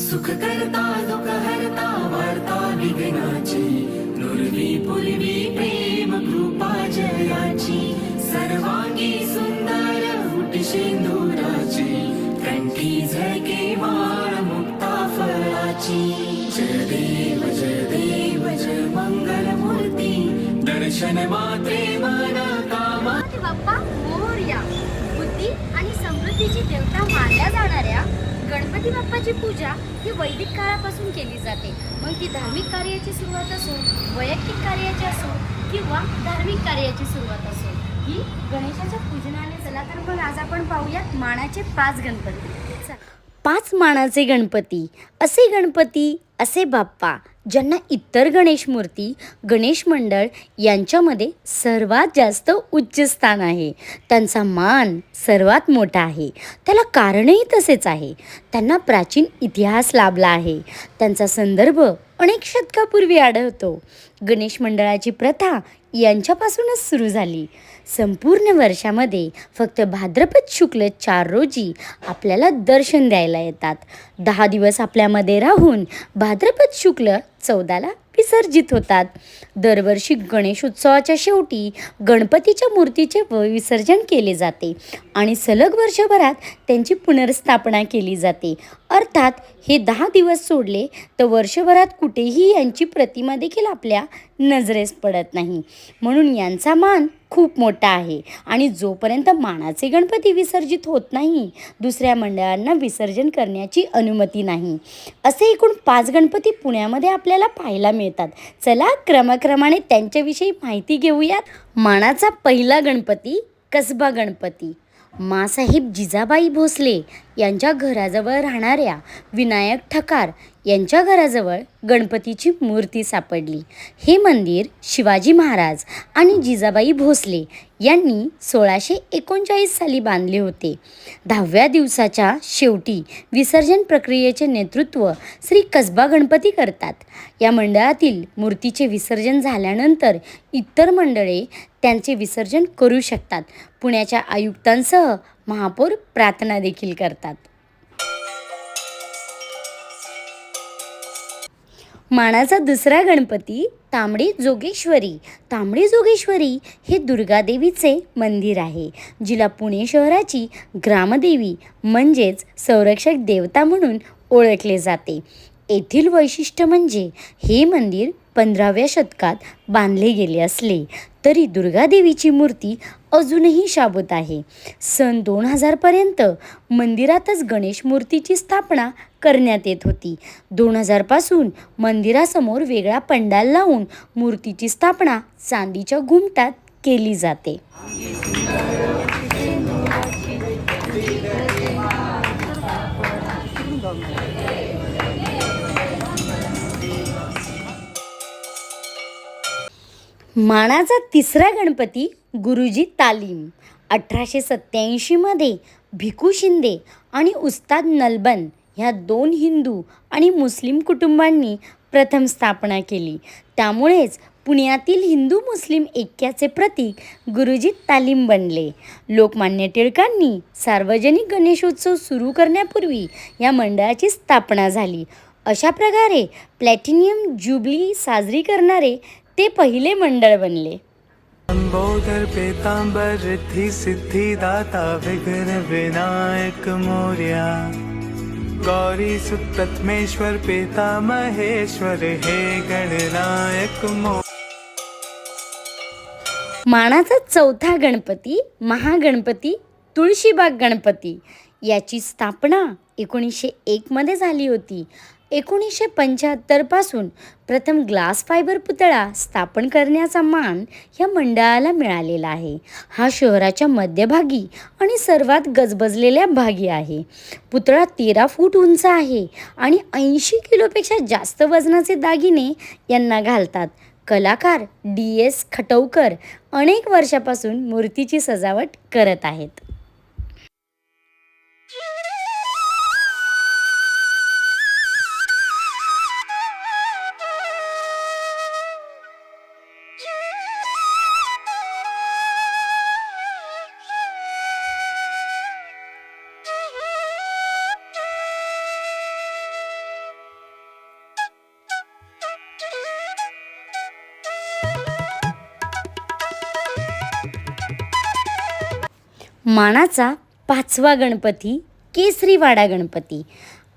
सुख करता दुःख हरता वार्ता विघ्नाची. नुरवी पूर्वी प्रेम कृपा जयाची. सर्वांगी सुंदर उटी शेंदुराची कंठी झळके माळ मुक्ता फळाची. जय देव जय देव जय मंगल मूर्ती. दर्शन मात्रे मन कामा. बाप्पा मोरया. बुद्धी आणि समृद्धीची देवता मानल्या जाणाऱ्या गणपती बाप्पाची पूजा ही वैदिक काळापासून केली जाते. मग ती धार्मिक कार्याची सुरुवात असो वैयक्तिक कार्याची असो किंवा धार्मिक कार्याची सुरुवात असो ही गणेशाच्या पूजनाने चला तर मग आज आपण पाहूयात मानाचे पाच गणपती. पाच मानाचे गणपती असे गणपती असे बाप्पा ज्यांना इतर गणेश मूर्ती गणेश मंडळ यांच्यामध्ये सर्वात जास्त उच्च स्थान आहे. त्यांचा मान सर्वात मोठा आहे. त्याला कारणही तसेच आहे. त्यांना प्राचीन इतिहास लाभला आहे. त्यांचा संदर्भ अनेक शतकापूर्वी आढळतो. गणेश मंडळाची प्रथा यांच्यापासूनच सुरू झाली. संपूर्ण वर्षामध्ये फक्त भाद्रपद शुक्ल चार रोजी आपल्याला दर्शन द्यायला येतात. दहा दिवस आपल्यामध्ये राहून भाद्रपद शुक्ल चौदाला विसर्जित होतात. दरवर्षी गणेशोत्सवाच्या शेवटी गणपतीच्या मूर्तीचे व- विसर्जन केले जाते आणि सलग वर्षभरात त्यांची पुनर्स्थापना केली जाते. अर्थात हे दहा दिवस सोडले तर वर्षभरात कुठेही यांची प्रतिमा देखील आपल्या नजरेस पडत नाही. म्हणून यांचा मान खूप मोठा आहे. आणि जोपर्यंत मानाचे गणपती विसर्जित होत नाही दुसऱ्या मंडळांना विसर्जन करण्याची अनुमती नाही. असे एकूण पाच गणपती पुण्यामध्ये आपल्याला पाहायला मिळतात. चला क्रमक्रमाने त्यांच्याविषयी माहिती घेऊयात मानाचा पहिला गणपती कसबा गणपती. मासाहेब जिजाबाई भोसले यांच्या घराजवळ राहणाऱ्या विनायक ठकार यांच्या घराजवळ गणपतीची मूर्ती सापडली. हे मंदिर शिवाजी महाराज आणि जिजाबाई भोसले यांनी सोळाशे एकोणचाळीस साली बांधले होते. दहाव्या दिवसाच्या शेवटी विसर्जन प्रक्रियेचे नेतृत्व श्री कसबा गणपती करतात. या मंडळातील मूर्तीचे विसर्जन झाल्यानंतर इतर मंडळे त्यांचे विसर्जन करू शकतात. पुण्याच्या आयुक्तांसह महापौर प्रार्थना देखील करतात. मानाचा दुसरा गणपती तांबडी जोगेश्वरी. तांबडी जोगेश्वरी हे दुर्गादेवीचे मंदिर आहे. जिला पुणे शहराची ग्रामदेवी म्हणजेच संरक्षक देवता म्हणून ओळखले जाते. येथील वैशिष्ट्य म्हणजे हे मंदिर पंधराव्या शतकात बांधले गेले असले. तरी दुर्गादेवीची मूर्ती अजूनही शाबूत आहे. सन दोन हजारपर्यंत मंदिरातच गणेश मूर्तीची स्थापना करण्यात येत होती. दोन हजारपासून मंदिरासमोर वेगळा पंडाल लावून मूर्तीची स्थापना चांदीच्या घुमटात केली जाते. माणाचा तिसरा गणपती गुरुजी तालीम. अठराशे सत्याऐंशीमध्ये भिकू शिंदे आणि उस्ताद नलबन ह्या दोन हिंदू आणि मुस्लिम कुटुंबांनी प्रथम स्थापना केली. त्यामुळेच पुण्यातील हिंदू मुस्लिम ऐक्याचे प्रतीक गुरुजी तालीम बनले. लोकमान्य टिळकांनी सार्वजनिक गणेशोत्सव सुरू करण्यापूर्वी या मंडळाची स्थापना झाली. अशा प्रकारे प्लॅटिनियम जुबली साजरी करणारे ते पहिले मंडळ बनले. लंबोदर पीतांबर रिद्धी सिद्धि दाता विघ्न विनायक मोर्या. गौरी सुतत्मेश्वर पिता महेश्वर हे गणनायक मो मानाचा चौथा गणपती महागणपती तुळशीबाग गणपती. याची स्थापना एकोणीसशे एकमध्ये झाली होती. एकोणीसशे पंच्याहत्तरपासून प्रथम ग्लास फायबर पुतळा स्थापन करण्याचा मान या मंडळाला मिळालेला आहे. हा शहराच्या मध्यभागी आणि सर्वात गजबजलेल्या भागी आहे. पुतळा तेरा फूट उंच आहे आणि ऐंशी किलोपेक्षा जास्त वजनाचे दागिने यांना घालतात. कलाकार डी एस खटवकर अनेक वर्षापासून मूर्तीची सजावट करत आहेत. मानाचा पाचवा गणपती केसरीवाडा गणपती.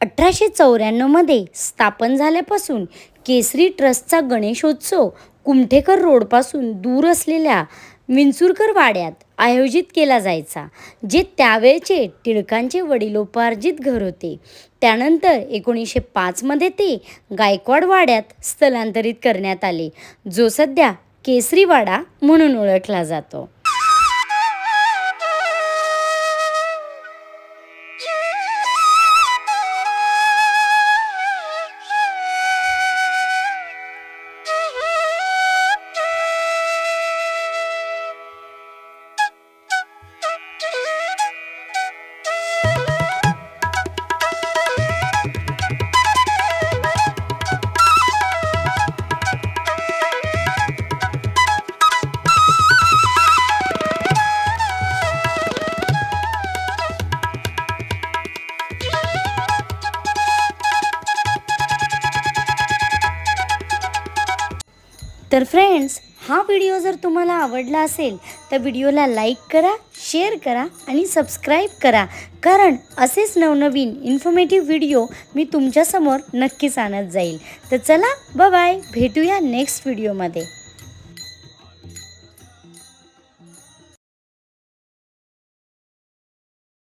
अठराशे चौऱ्याण्णवमध्ये स्थापन झाल्यापासून केसरी ट्रस्टचा गणेशोत्सव कुमठेकर रोडपासून दूर असलेल्या विंचुरकर वाड्यात आयोजित केला जायचा जे त्यावेळचे टिळकांचे वडिलोपार्जित घर होते. त्यानंतर एकोणीसशे पाचमध्ये ते गायकवाड वाड्यात स्थलांतरित करण्यात आले जो सध्या केसरीवाडा म्हणून ओळखला जातो. तर फ्रेंड्स हा व्हिडिओ जर तुम्हाला आवडला असेल तर व्हिडिओला लाईक करा शेअर करा आणि सबस्क्राईब करा. कारण असेच नवनवीन इन्फॉर्मेटिव्ह व्हिडिओ मी तुमच्यासमोर नक्कीच आणत जाईल. तर चला बाय भेटूया नेक्स्ट व्हिडिओमध्ये